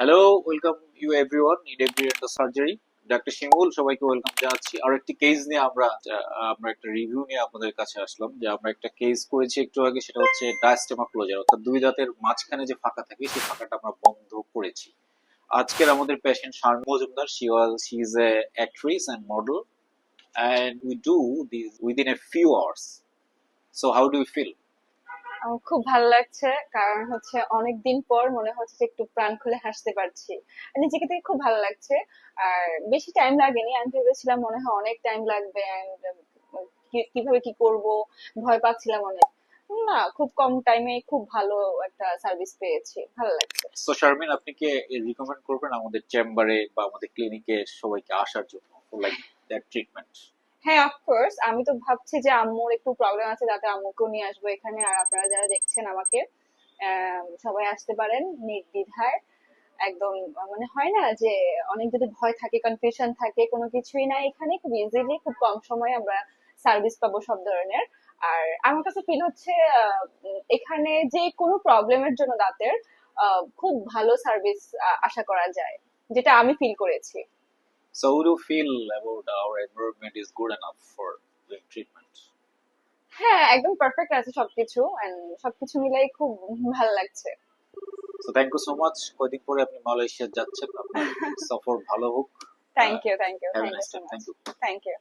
Hello welcome you everyone in every surgery doctor Shimul সবাইকে welcome জানাচ্ছি। আর একটি case নিয়ে আমরা আমরা একটা রিভিউ নিয়ে আপনাদের কাছে আসলাম, যে আমরা একটা কেস করেছি একটু আগে, সেটা হচ্ছে ডায়াস্টেমা ক্লোজার অর্থাৎ দুই দাঁতের মাঝখানে যে ফাঁকা থাকে, সেই ফাঁকাটা আমরা বন্ধ করেছি। আজকের আমাদের patient Sharmin Majumdar she was she is a actress and model and we do this within a few hours so how do you feel আমার খুব ভালো লাগছে। কারণ হচ্ছে অনেক দিন পর মনে হচ্ছে একটু প্রাণ খুলে হাসতে পারছি। নিজেকে থেকে খুব ভালো লাগছে। আর বেশি টাইম লাগেনি। আমি ভেবেছিলাম মনে হয় অনেক টাইম লাগবে কীভাবে কি করব? ভয় পাচ্ছিলাম অনেক। না, খুব কম টাইমে খুব ভালো একটা সার্ভিস পেয়েছি। ভালো লাগছে। সো শারমিন আপনি কি রিকমেন্ড করবেন আমাদের চেম্বারে বা আমাদের ক্লিনিকে সবাইকে আসার জন্য? লাইক দ্যাট ট্রিটমেন্ট হ্যাঁ অফকোর্স আমি তো ভাবছি যে আম্মুর একটু প্রবলেম আছে, যাতে আম্মুকেও নিয়ে আসব এখানে। আর আপনারা যারা দেখছেন আমাকে সবাই আসতে পারেন নির্দ্বিধায়। একদম মানে হয় না যে অনেক যদি ভয় থাকে কনফিউশন থাকে, কোনো কিছুই না এখানে, খুব ইজিলি খুব কম সময়ে আমরা সার্ভিস পাবো সব ধরনের। আর আমার কাছে ফিল হচ্ছে এখানে যে কোনো প্রবলেমের জন্য দাঁতের খুব ভালো সার্ভিস আশা করা যায়, যেটা আমি ফিল করেছি। So do you feel about our environment is good enough for doing treatment? হ্যাঁ একদম পারফেক্ট আছে সবকিছু এন্ড সবকিছু মিলাই খুব ভালো লাগছে So thank you so much. কয়দিন পরে আপনি মালয়েশিয়া যাচ্ছেন আপনার সফর ভালো হোক thank you thank you thank you so. Much. Thank you